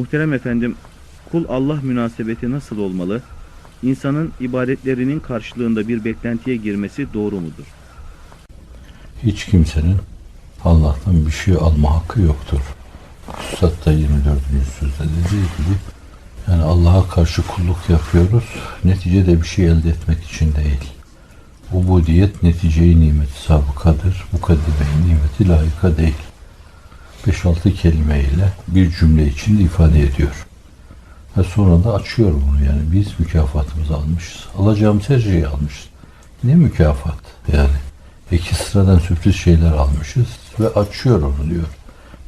Muhterem efendim, kul Allah münasebeti nasıl olmalı? İnsanın ibadetlerinin karşılığında bir beklentiye girmesi doğru mudur? Hiç kimsenin Allah'tan bir şey alma hakkı yoktur. Da 24. sözde dediği gibi yani Allah'a karşı kulluk yapıyoruz. Neticede bir şey elde etmek için değil. Ubudiyet neticeyi nimeti sabıkadır. Mukaddimeyi nimeti layıka değil. 5-6 kelimeyle bir cümle içinde ifade ediyor. Ve sonra da açıyor bunu yani biz mükafatımızı almışız. Alacağımız her şeyi almışız. Ne mükafat yani. İki sıradan sürpriz şeyler almışız ve açıyor onu diyor.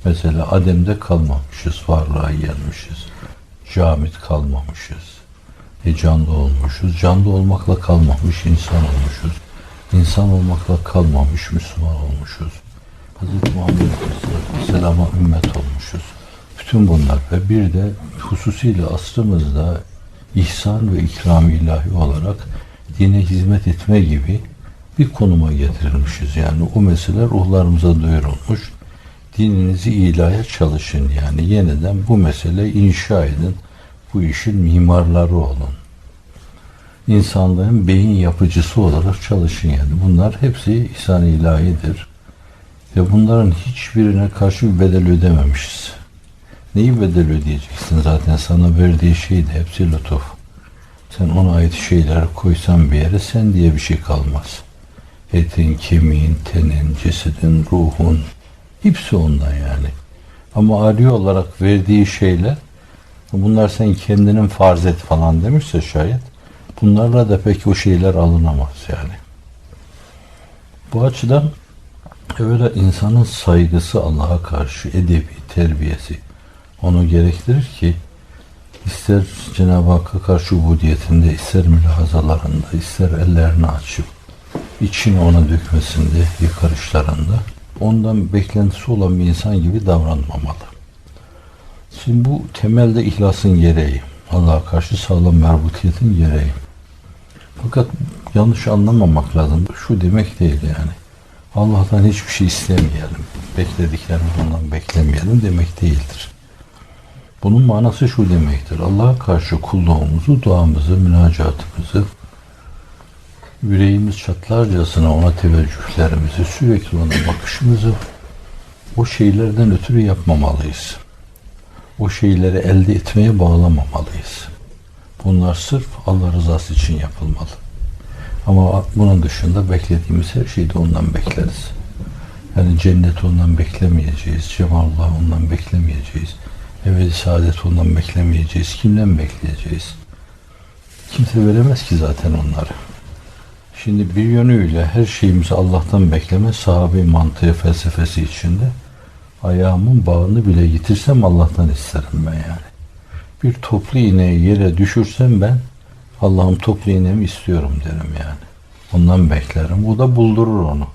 Mesela Adem'de kalmamışız, varlığa gelmişiz. Camit kalmamışız. E canlı olmuşuz. Canlı olmakla kalmamış insan olmuşuz. İnsan olmakla kalmamış Müslüman olmuşuz. Hz. Muhammed Aleyhisselam'a ümmet olmuşuz. Bütün bunlar ve bir de hususiyle asrımızda ihsan ve ikram ilahi olarak dine hizmet etme gibi bir konuma getirilmişiz. Yani o mesele ruhlarımıza duyurulmuş. Dininizi ilaya çalışın yani yeniden bu mesele inşa edin. Bu işin mimarları olun. İnsanlığın beyin yapıcısı olarak çalışın yani. Bunlar hepsi ihsan ilahidir. Ve bunların hiçbirine karşı bir bedel ödememişiz. Neyi bedel ödeyeceksin? Zaten sana verdiği şey de hepsi lütuf. Sen ona ait şeyler koysan bir yere sen diye bir şey kalmaz. Etin, kemiğin, tenin, cesedin, ruhun hepsi ondan yani. Ama ari olarak verdiği şeyler bunlar sen kendinin farz et falan demişse şayet bunlarla da pek o şeyler alınamaz yani. Bu açıdan evvela insanın saygısı Allah'a karşı edebi, terbiyesi onu gerektirir ki ister Cenab-ı Hakk'a karşı ubudiyetinde, ister mülahazalarında, ister ellerini açıp içini ona dökmesinde, yıkarışlarında ondan beklentisi olan bir insan gibi davranmamalı. Şimdi bu temelde ihlasın gereği. Allah'a karşı sağlam merbutiyetin gereği. Fakat yanlış anlamamak lazım. Şu demek değil yani. Allah'tan hiçbir şey istemeyelim. Beklediklerimiz ondan beklemeyelim demek değildir. Bunun manası şu demektir. Allah'a karşı kulluğumuzu, duamızı, münacatımızı, yüreğimiz çatlarcasına ona teveccühlerimizi, sürekli ona bakışımızı o şeylerden ötürü yapmamalıyız. O şeyleri elde etmeye bağlamamalıyız. Bunlar sırf Allah rızası için yapılmalı. Ama bunun dışında beklediğimiz her şeyi de ondan bekleriz. Yani cennet ondan beklemeyeceğiz. Cemalullah ondan beklemeyeceğiz. Ebedi saadet ondan beklemeyeceğiz. Kimden bekleyeceğiz? Kimse veremez ki zaten onları. Şimdi bir yönüyle her şeyimizi Allah'tan bekleme sahabe mantığı felsefesi içinde ayağımın bağını bile yitirsem Allah'tan isterim ben yani. Bir toplu iğneyi yere düşürsem ben Allah'ım toplu iğnemi istiyorum derim yani. Ondan beklerim. O da buldurur onu.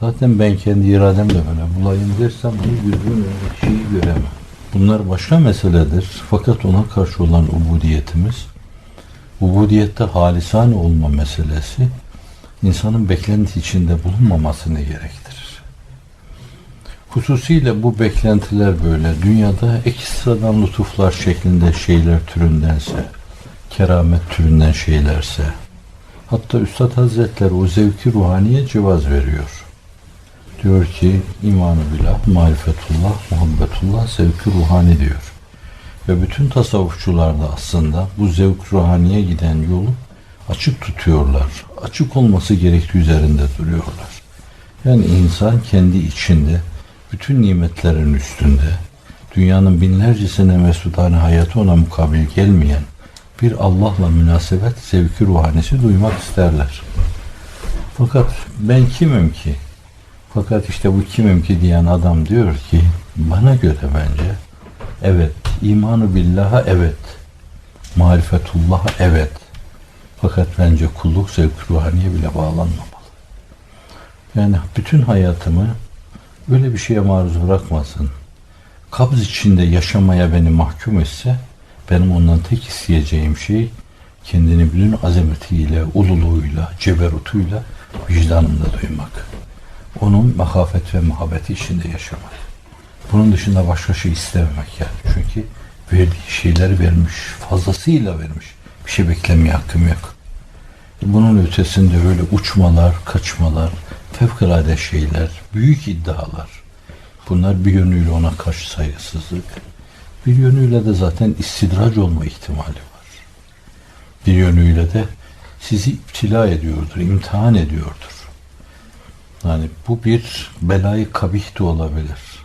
Zaten ben kendi irademle böyle bulayım dersem bu gözümün şeyi göremem. Bunlar başka meseledir. Fakat ona karşı olan ubudiyetimiz, ubudiyette halisane olma meselesi, insanın beklenti içinde bulunmamasını gerektirir. Hususiyle bu beklentiler böyle dünyada ekstradan lütuflar şeklinde şeyler türündense, keramet türünden şeylerse, hatta Üstad Hazretleri o zevki ruhaniye cevaz veriyor. Diyor ki imanı billah, marifetullah, muhabbetullah, zevki ruhani diyor. Ve bütün tasavvufçular da aslında bu zevk ruhaniye giden yolu açık tutuyorlar. Açık olması gerektiği üzerinde duruyorlar. Yani insan kendi içinde bütün nimetlerin üstünde dünyanın binlercesine mesudane hayatı ona mukabil gelmeyen bir Allah'la münasebet zevki ruhanisi duymak isterler. Fakat ben kimim ki? Fakat işte bu kimim ki diyen adam diyor ki bana göre bence evet imanı billaha evet marifetullah'a evet fakat bence kulluk zevk ruhaniye bile bağlanmamalı. Yani bütün hayatımı öyle bir şeye maruz bırakmasın. Kabz içinde yaşamaya beni mahkum etse benim ondan tek isteyeceğim şey kendini bütün azametiyle, ululuğuyla, ceberutuyla vicdanımda duymak. Onun mahafet ve muhabbeti içinde yaşamak. Bunun dışında başka şey istememek yani. Çünkü verdiği şeyleri vermiş. Fazlasıyla vermiş. Bir şey beklemeye hakkım yok. Bunun ötesinde öyle uçmalar, kaçmalar, fevkalade şeyler, büyük iddialar. Bunlar bir yönüyle ona karşı saygısızlık. Bir yönüyle de zaten istidrac olma ihtimali var. Bir yönüyle de sizi iptila ediyordur, imtihan ediyordur. Yani bu bir belayı kabih de olabilir.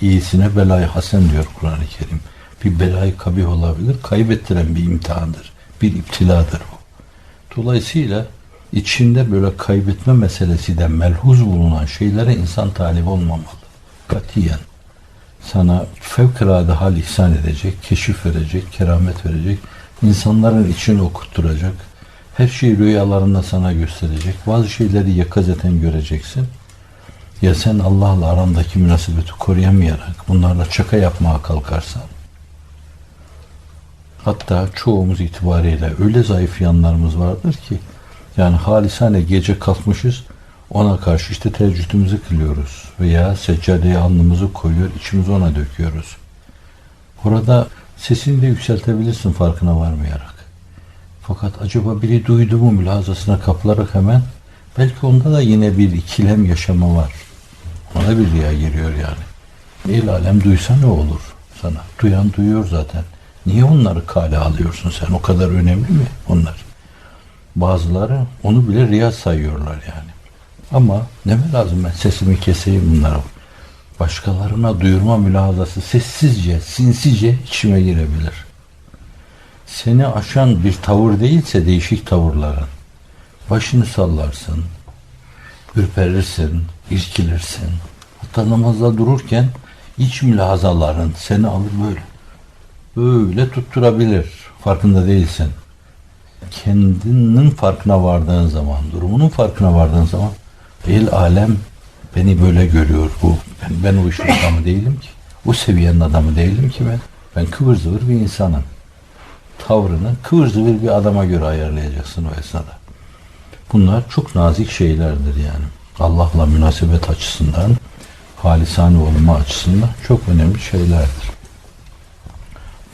İyisine belayı hasen diyor Kur'an-ı Kerim. Bir belayı kabih olabilir, kaybettiren bir imtihandır. Bir iptiladır bu. Dolayısıyla içinde böyle kaybetme meselesi de melhuz bulunan şeylere insan talip olmamalı. Katiyen. Sana fevkalade hal ihsan edecek, keşif verecek, keramet verecek, insanların içini okutturacak, her şeyi rüyalarında sana gösterecek, bazı şeyleri yakazeten göreceksin. Ya sen Allah'la arandaki münasebeti koruyamayarak bunlarla çaka yapmaya kalkarsan, hatta çoğumuz itibariyle öyle zayıf yanlarımız vardır ki, yani halisane gece kalkmışız, ona karşı işte teheccüdümüzü kılıyoruz veya seccadeye alnımızı koyuyor, içimizi ona döküyoruz. Orada sesini de yükseltebilirsin farkına varmayarak. Fakat acaba biri duydu mu mülazasına kapılarak hemen belki onda da yine bir ikilem yaşama var. Ona bir riya giriyor yani. El alem duysa ne olur sana? Duyan duyuyor zaten. Niye onları kale alıyorsun sen? O kadar önemli mi onlar? Bazıları onu bile riya sayıyorlar yani. Ama ne mi lazım ben sesimi keseyim bunlara. Başkalarına duyurma mülazası sessizce, sinsice içime girebilir. Seni aşan bir tavır değilse değişik tavırların. Başını sallarsın, ürperirsin, irkilirsin. Hatta namazda dururken iç mülahazaların seni alır böyle. Böyle tutturabilir. Farkında değilsin. Kendinin farkına vardığın zaman, durumunun farkına vardığın zaman el alem beni böyle görüyor. Bu ben, ben o işin adamı değilim ki. O seviyenin adamı değilim ki ben. Ben kıvır zıvır bir insanım. Tavrını kıvır zıvır bir adama göre ayarlayacaksın o esnada. Bunlar çok nazik şeylerdir yani. Allah'la münasebet açısından, halisane olma açısından çok önemli şeylerdir.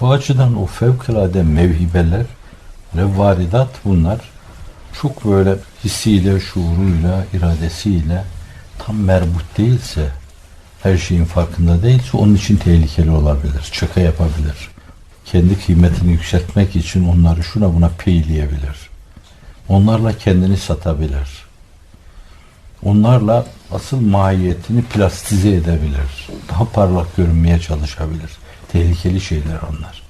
Bu açıdan o fevkalade mevhibeler ve varidat bunlar çok böyle hissiyle, şuuruyla, iradesiyle tam merbut değilse, her şeyin farkında değilse onun için tehlikeli olabilir, çaka yapabilir. Kendi kıymetini yükseltmek için onları şuna buna peyleyebilir. Onlarla kendini satabilir. Onlarla asıl mahiyetini plastize edebilir. Daha parlak görünmeye çalışabilir. Tehlikeli şeyler onlar.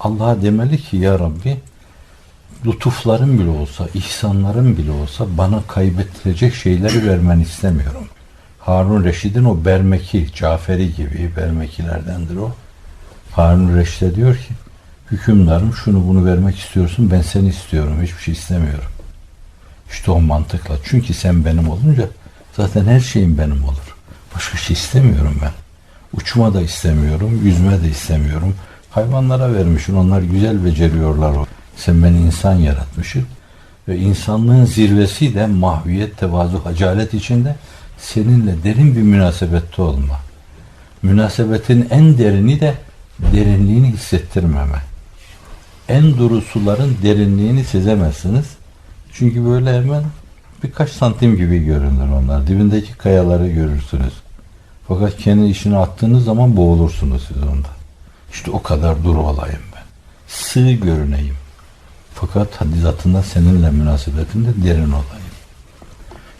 Allah'a demeli ki ya Rabbi lütufların bile olsa, ihsanların bile olsa bana kaybettirecek şeyleri vermeni istemiyorum. Harun Reşid'in o Bermeki, Caferi gibi Bermekilerdendir o. Harun Reşid'e diyor ki hükümdarım şunu bunu vermek istiyorsun ben seni istiyorum hiçbir şey istemiyorum. İşte o mantıkla. Çünkü sen benim olunca zaten her şeyin benim olur. Başka şey istemiyorum ben. Uçma da istemiyorum, yüzme de istemiyorum. Hayvanlara vermişsin, onlar güzel beceriyorlar o. Sen beni insan yaratmışsın. Ve insanlığın zirvesi de mahviyet, tevazu, hacalet içinde seninle derin bir münasebette olma. Münasebetin en derini de derinliğini hissettirmeme. En duru suların derinliğini sezemezsiniz. Çünkü böyle hemen birkaç santim gibi görünür onlar. Dibindeki kayaları görürsünüz. Fakat kendi işine attığınız zaman boğulursunuz siz onda. İşte o kadar duru olayım ben. Sığ görüneyim. Fakat hadizatında seninle münasebetimde derin olayım.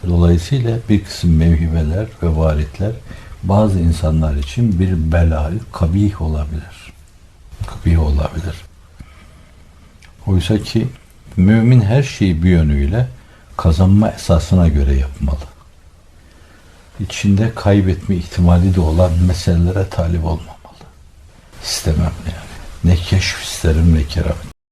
Dolayısıyla bir kısım mevhibeler ve varitler bazı insanlar için bir belayı kabih olabilir. Kabih olabilir. Oysa ki mümin her şeyi bir yönüyle kazanma esasına göre yapmalı. İçinde kaybetme ihtimali de olan meselelere talip olmamalı. İstemem yani. Ne keşf isterim ne keramet.